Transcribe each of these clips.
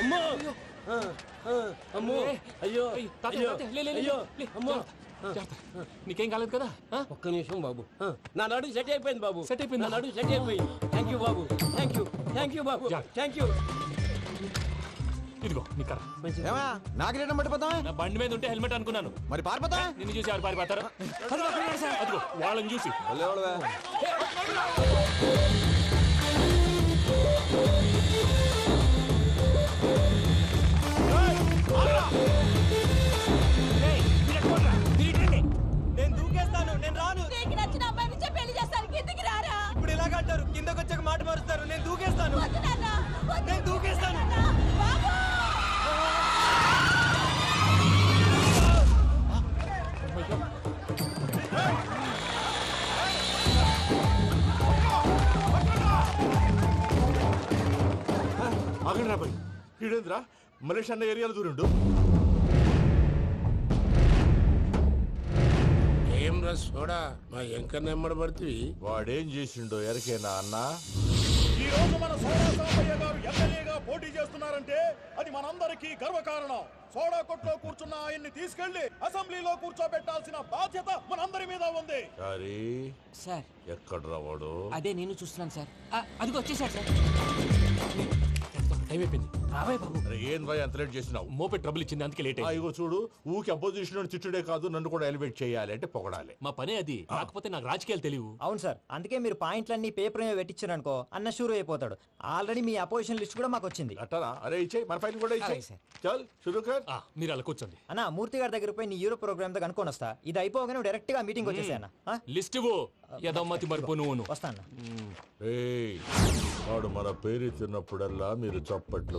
అమ్మో ఆ, ఆ, అమ్మో అయ్యో ఏయ్, తాతయ్య, అయ్యో తాతయ్య, లే, లే, లే, అయ్యో లే, అమ్మో జాగ్రత్త, జాగ్రత్త. నీకేం కాలేదు కదా? ఒక్క నిమిషం బాబు. నా నడు సెట్ అయిపోయింది బాబు. సెట్ అయిపోయిందా? నా నడు సెట్ అయిపోయింది. థ్యాంక్ యూ బాబు. థ్యాంక్ యూ థ్యాంక్ యూ బాబు. థ్యాంక్ యూ ఇదిగో నీ కర్ర. ఏమా? నాగరేటం పట్టిపోతావా? నా బండి మీద ఉంటే హెల్మెట్ అనుకున్నాను. మరి పారిపోతావా? నిన్ను చూసి ఎవరు పారిపోతారు. అదిగో వాళ్ళని చూసి. వచ్చాక మాట మారుస్తారు. నేను దూకేస్తాను. నేను దూకేస్తాను. ఆగండి రాబాయ్ ఈడేంద్రా? మలేష్ అన్న ఏరియాలో దూరిండు. రా సోడా. మా ఎంకన్న ఎమ్మడబడుతుంది వాడేం చేసిండో ఎరకేనా అన్న? ఈ రోజు మన సోడా సాంబయ్య గారు ఎమ్మెల్యేగా పోటీ చేస్తున్నారంటే అది మనందరికీ గర్వకారణం. సోడా కొట్లో కూర్చున్న ఆయన్ని తీసుకెళ్ళి అసెంబ్లీలో కూర్చోబెట్టాల్సిన బాధ్యత మనందరి మీద ఉంది. సారీ. సార్. ఎక్కడ రావాడు అదే నేను చూస్తున్నాను సార్. అదిగో వచ్చేసాడు సార్. టైం అయిపోయింది. రాబాయ్ బాబు. ఏం భయ అంత లేట్ చేసినావు మోపే ట్రబుల్ ఇచ్చింది అందుకే లేట్ ఇగో చూడు ఊకి అపోజిషన్ తిట్టుడే కాదు నన్ను కూడా ఎలివేట్ చేయాలి అంటే పొగడాలి. మా పనే అది. కాకపోతే నాకు రాజకీయాలు తెలియవు. అవును సార్ అందుకే మీరు పాయింట్లన్నీ పేపర్ మీద పెట్టించారు అనుకో అన్న షూర్ అయిపోతాడు. ఆల్రెడీ మీ అపోజిషన్ లిస్ట్ కూడా మాకు వచ్చింది. అట్టనా? అరే ఇచ్చేయి మన ఫైల్ కూడా ఇచ్చేయి. చల్ షురూ కర్ ఆ, మీరు అలా కూర్చోండి. అన్న మూర్తి గారి దగ్గర పోయి నీ యూరో ప్రోగ్రామ్ దగ్గర అనుకోని వస్తా. ఇది అయిపోగానే డైరెక్ట్గా మీటింగ్ వచ్చేసా అన్న. ఆ? లిస్ట్ ఇవ్వు. యదమ్మతి మరిపో నువ్వును వస్తా అన్న. ఏయ్ వాడు మన పేరు తిన్నప్పుడల్లా మీరు చప్పట్లు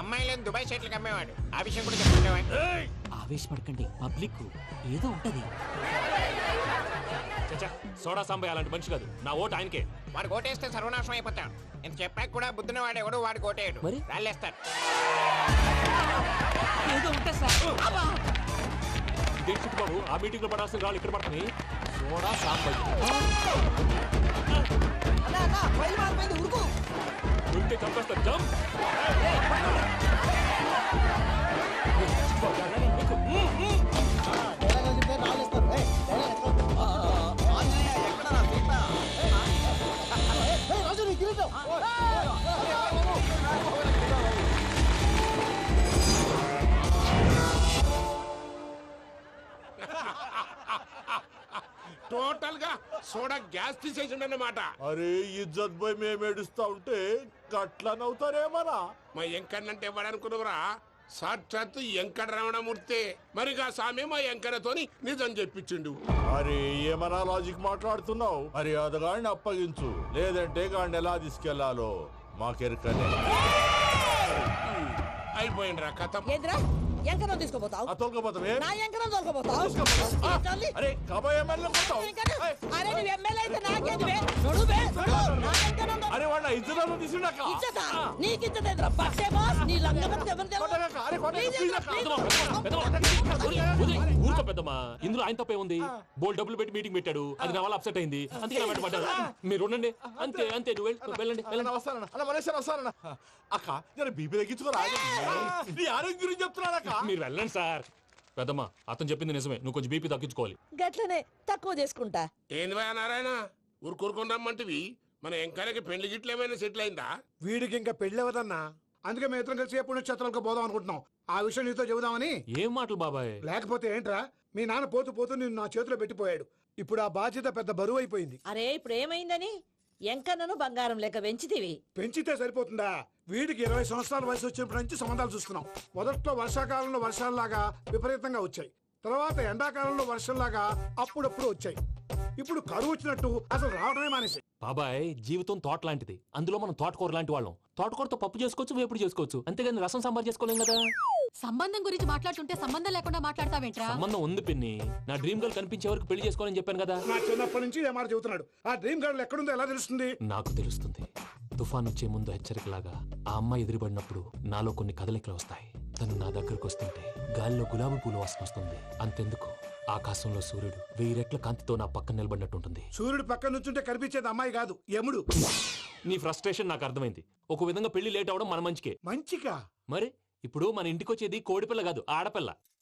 అమ్మాయిలను దుబాయ్ షర్ట్లకు అమ్మేవాడు. ఆ విషయం కూడా చెప్పమంటావా ఆవేశపడకండి. పబ్లిక్ ఏదో ఉంటది. చచ్చా సోడా సాంబయ్య అలాంటి మనిషి కాదు. నా ఓటు ఆయనకే. వాడు కోటేస్తే సర్వనాశనం అయిపోతాడు నేను చెప్పాక కూడా బుద్ధిన వాడు ఎవడు వాడు కోటేయడు మరి? రాళ్ళేస్తాడు ఏదో ఉంటా సార్. బాబు ఆ మీటింగ్లో పడాల్సిన రాళ్ళు ఇక్కడ పడుతున్నాయి. సోడా సాంబయ్య. ఉరికే. చంపేస్తా. జంప్! టోటల్గా సోడా గ్యాస్ తీసేసిండు అన్నమాట అరే ఇజ్జత్ పోయి మేము ఏడుస్తా ఉంటే గట్ల నవ్వుతారేమనా మా ఎంకన్నంటే ఎవడనుకున్నావురా? సాక్షాత్తు ఎంకట రమణమూర్తి మరిగా సామె మా ఎంకన్నతోని నిజం చెప్పించిండు. అరే ఏమన్నా లాజిక్ మాట్లాడుతున్నావు? మరి అదగాడిని అప్పగించు. లేదంటే గాడిని ఎలా తీసుకెళ్ళాలో? మాకెరకనే. అయిపోయిండ్రా కథ. ఏంద్రా? ఎంకరం తీసుకోపోతావు? తోలుకోపోతావే? నా ఎంకరం తోలుకోపోతావు? తల్లి. అరే కాబోయే ఎమ్మెల్యే. ఏయ్, అరే నువ్వు ఎమ్మెల్యే అయితే నాకేంది బే? నడు నా ఎంకరం అరే వాళ్ళ ఇద్దరు తీసుకున్నాక. ఇచ్చతా నీకు ఇచ్చదేంద్రా బక్సే బాస్. నీ లంగమతి ఎవరు తెలుసు? అరే కొట్టగాక, ఊరుకో పెద్దమ్మా. ఇందులో ఆయన తప్పే ఉంది. బోల్ డబ్బులు పెట్టి మీటింగ్ పెట్టాడు. అది నా వల్ల అప్సెట్ అయింది. అందుకే నా వెంట పడ్డారు. మీరు ఉండండి. అంతే అంతే నువ్వు వెళ్ళు, వెళ్ళండి వస్తానన్న. అక్క నేను బీపీ తగ్గించుకోరా నీ ఆరోగ్యం గురించి చెప్తున్నాను అక్క. మీరు వెళ్ళండి సార్. పెద్దమ్మా అతను చెప్పింది నిజమే. నువ్వు కొంచెం బీపీ తగ్గించుకోవాలి. గట్లనే తక్కువ చేసుకుంటా. ఏంది భయ నారాయణ? ఊరుకూరుకొని రమ్మంటివి? మన ఎంకరకి పెళ్ళి గిట్లు ఏమైనా సెటిల్ అయిందా? వీడికి ఇంకా పెళ్ళవదన్నా అందుకే మేము ఇద్దరం కలిసి పుణ్యక్షేత్రాలకు పోదాం అనుకుంటున్నాం. ఆ విషయం నీతో చెబుదామని. ఏం మాటలు బాబాయ్? లేకపోతే ఏంట్రా మీ నాన్న పోతూ పోతూ నిన్ను నా చేతిలో పెట్టిపోయాడు. ఇప్పుడు ఆ బాధ్యత పెద్ద బరువు అయిపోయింది. అరే ఇప్పుడు ఏమైందని? ఎంకన్నను బంగారం లెక్క పెంచితివి. పెంచితే సరిపోతుందా? వీడికి ఇరవై సంవత్సరాల వయసు వచ్చినప్పటి నుంచి సంబంధాలు చూస్తున్నాం మొదట్లో వర్షాకాలంలో వర్షాలలాగా విపరీతంగా వచ్చాయి. తర్వాత ఎండాకాలంలో వర్షంలాగా అప్పుడప్పుడు వచ్చాయి. ఇప్పుడు కరువు వచ్చినట్టు అసలు రావడమే మానేసి బాబాయ్ జీవితం తోట లాంటిది అందులో మనం తోటకూర లాంటి వాళ్ళం. తోటకూరతో పప్పు చేసుకోవచ్చు వేపుడు చేసుకోవచ్చు. అంతేగాని రసం సాంబార్ చేసుకోలేం కదా? సంబంధం గురించి మాట్లాడుతుంటే సంబంధం లేకుండా మాట్లాడతావేంట్రా? సంబంధం ఉంది పిన్ని. నా డ్రీమ్ గర్ల్ కనిపించే వరకు పెళ్ళి చేసుకోవాలని చెప్పాను కదా? నా చిన్నప్పటి నుంచి ఇదే మాట చెబుతున్నాడు. ఆ డ్రీమ్ గర్ల్ ఎక్కడుందో ఎలా తెలుస్తుంది? నాకు తెలుస్తుంది. తుఫాన్ వచ్చే ముందు హెచ్చరికలాగా ఆ అమ్మాయి ఎదురుపడినప్పుడు నాలో కొన్ని కదలికలు వస్తాయి. తను నా దగ్గరకు వస్తుంటే గాలిలో గులాబీ పూలు వాసన వస్తుంది. అంతెందుకు? ఆకాశంలో సూర్యుడు వెయ్యి రెట్ల కాంతితో నా పక్కన నిలబడినట్టుంటుంది. సూర్యుడు పక్కన నుంచుంటే కనిపించేది అమ్మాయి కాదు యముడు. నీ ఫ్రస్ట్రేషన్ నాకు అర్థమైంది. ఒక విధంగా పెళ్ళి లేట్ అవడం మన మంచికే. మంచిగా మరి? ఇప్పుడు మన ఇంటికి వచ్చేది కోడిపిల్ల కాదు ఆడపిల్ల.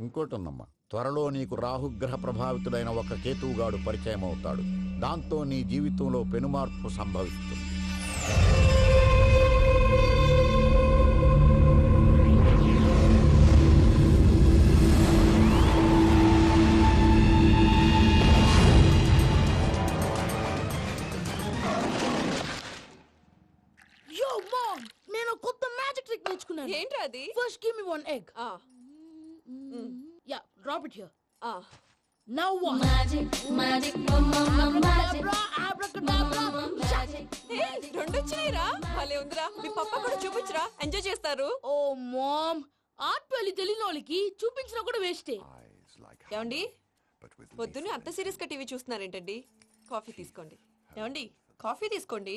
ఇంకోటి ఉందమ్మా త్వరలో నీకు రాహుగ్రహ ప్రభావితుడైన ఒక కేతువుగాడు పరిచయం అవుతాడు దాంతో నీ జీవితంలో పెనుమార్పు సంభవిస్తుంది. నేను కొత్త మ్యాజిక్ ట్రిక్ నేర్చుకున్నాను. ఏంట్రా అది? First give me one egg ah, yeah drop it here ah. Now what magic magic రెండు వచ్చినాయిరా భలే ఉందిరా. మీ పప్ప కూడా చూపించరా. ఎంజాయ్ చేస్తారు. ఓ మామ్. ఆర్ట్ వెళ్ళి తెలియని వాళ్ళకి చూపించినా కూడా వేస్టే. ఏమండి? పొద్దున్నే అంత సీరియస్గా టీవీ చూస్తున్నారేంటండి? కాఫీ తీసుకోండి. ఏమండి? కాఫీ తీసుకోండి?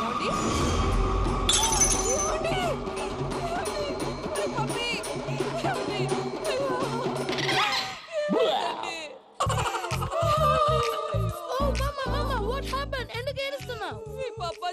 ఏమండి?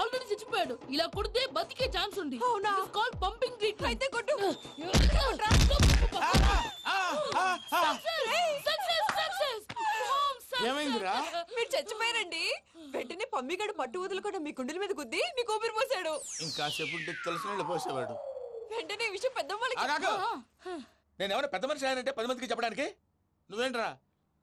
ఆల్రెడీ చచ్చిపోయాడు. ఇలా కొడితే బతికే ఛాన్స్ ఉంది. అవునా? కాల్ పంపింగ్ ట్రీట్మెంట్ అయితే కొట్టు. ఏమైందిరా? మీరు చచ్చిపోయారండి. వెంటనే పమ్మిగాడు మట్టు వదులుకుండా మీ గుండెల మీద గుద్ది మీకు ఊపిరి పోసాడు. ఇంకా చెప్పు తెలిసిన వాళ్ళు పోసేవాడు. వెంటనే ఈ విషయం పెద్ద ఆగాగు. నేను ఎవరైనా పెద్ద మనిషి అయ్యానంటే పది మందికి చెప్పడానికి? నువ్వేంట్రా?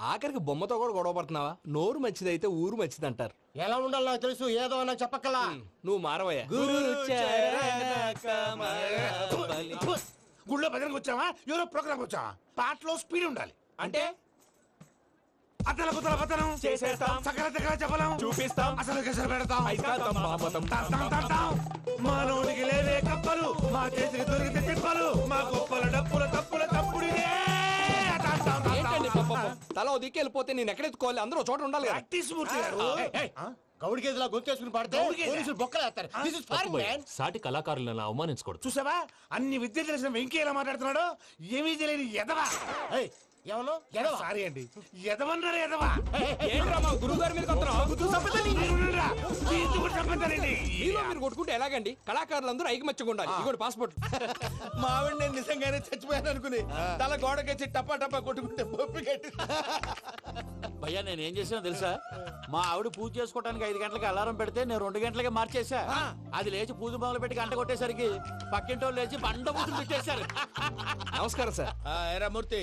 ఆఖరికి బొమ్మతో కూడా గొడవ పడుతున్నావా? నోరు మంచిదైతే ఊరు మంచిది అంటారు ఎలా ఉండాలి నాకు తెలుసు ఏదో నాకు చెప్పక్కలా. నువ్వు మారవయ్యా. గుళ్ళో భజనకు వచ్చావా? ఎవరో ప్రోగ్రామ్ వచ్చావా? పాటలో స్పీడ్ ఉండాలి. అంటే? అతల కుతల పతనం. చేసేస్తాం. సకల దగ్గర చెప్పలేం చూపిస్తాం. అసలు గసలు పెడతాం. మామతం. తాస్తాం, తాస్తాం. మానవుడికి లేవే కప్పలు. మా చేతికి దొరికితే తిప్పలు. మా గొప్పల డప్పుల తల ఓ దిక్కు వెళ్ళిపోతే నేను ఎక్కడెత్తుకోవాలి? అందరూ చోట ఉండాలి కదా. ప్రాక్టీస్ మూర్తి గారు. గౌడి గేదెలా గొంతేసుకుని పాడితే గౌడి గేదె? పోలీసులు బొక్కలేస్తారు దిస్ ఇస్ ఫారెన్ మ్యాన్ సాటి కళాకారులను అలా అవమానించకూడదు. చూసావా? అన్ని విద్య తెలిసిన వెంకీ ఎలా మాట్లాడుతున్నాడు. ఏమీ తెలియని ఎదవా? ఏయ్, ఎవరు? సారీ అండి. ఎదవన్నారు ఎదవా? ఏంట్రా మా గురువు గారి మీద మీరు కొట్టుకుంటే ఎలాగండి? కళాకారులందరూ ఐకమత్యంగా ఉండాలి. ఇగోటి పాస్పోర్ట్. మా ఆవిడ నేను నిజంగానే చచ్చిపోయాను అనుకుని తల గోడకొచ్చి టపా టపా కొట్టుకుంటే బొప్పి కట్టి భయ్యా నేను ఏం చేసినా తెలుసా? మా ఆవిడ పూజ చేసుకోవడానికి ఐదు గంటలకి అలారం పెడితే నేను రెండు గంటలకి మార్చేసా అది లేచి పూజ మొదలు పెట్టి గంట కొట్టేసరికి పక్కింటి వాళ్ళు లేచి బండ పూజలు పెట్టేశారు నమస్కారం సార్. ఎరా మూర్తి.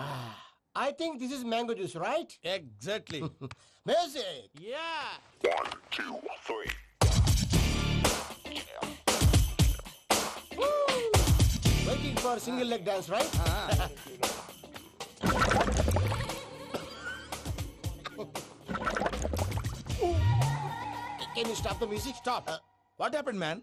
Ah, I think this is mango juice, right? Exactly. Music! Yeah! One, two, three. Woo! Waiting for single leg dance, right? Ah. Can you stop the music? Stop. Uh, what happened, man?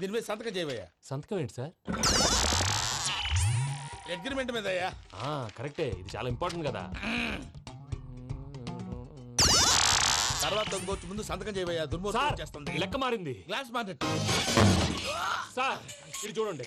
దీని మీద సంతకం చేయవయ్యా. సంతకం ఏంటి sir? Agreement మీద అయ్యా ఆ, కరెక్టే. ఇది చాలా ఇంపార్టెంట్ కదా. తర్వాత ఇంకొచ్చి ముందు సంతకం చేయవయ్యా. సార్ దుర్మోహం చేస్తుంది లెక్క మారింది. గ్లాస్ మార్కెట్ సార్ ఇది చూడండి.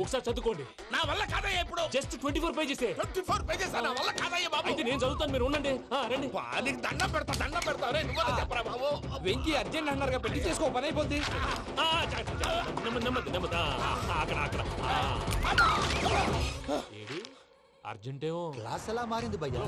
ఒకసారి చదువుకోండి. నా వల్ల కాదయ్యా ఇప్పుడు. Just twenty four pages twenty four pages నా వల్ల కాదయ్యా బాబు. అయితే నేను చదువుతాను మీరు ఉండండి. ఆ, రండి. నీకు దండం పెడతా దండం పెడతా. రే నువ్వు చెప్పరా బాబు? వెంకీ అర్జెంట్ అన్నారుగా పెళ్ళి చేసుకో పని అయిపోద్ది. ఆ, చ- చ- చ- నెమ్మది నెమ్మది నెమ్మది. ఆ, ఆ, అక్కడ అక్కడ. ఆ. ఏడి? అర్జెంట్ ఏమో క్లాస్ ఎలా మారింది భయ్యా?